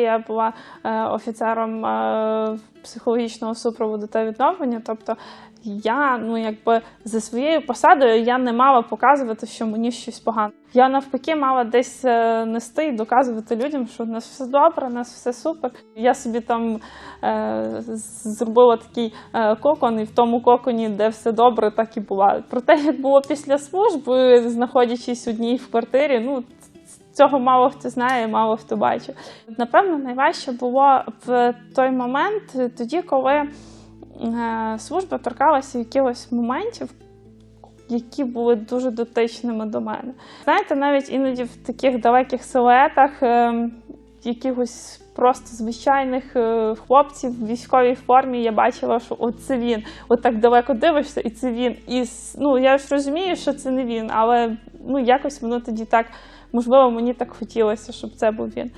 Я була е, офіцером е, психологічного супроводу та відновлення. Тобто я, ну якби за своєю посадою я не мала показувати, що мені щось погано. Я навпаки мала десь е, нести і доказувати людям, що у нас все добре, у нас все супер. Я собі там е, зробила такий кокон, і в тому коконі, де все добре, так і була. Про те, як було після служби, знаходячись одній в квартирі, ну цього мало хто знає, мало хто бачив. Напевно, найважче було в той момент, тоді, коли е, служба торкалася якихось моментів, які були дуже дотичними до мене. Знаєте, навіть іноді в таких далеких силуетах е, якихось просто звичайних е, хлопців в військовій формі я бачила, що оце це він. От так далеко дивишся, і це він. І ну я ж розумію, що це не він, але ну якось воно тоді так, можливо, мені так хотілося, щоб це був він.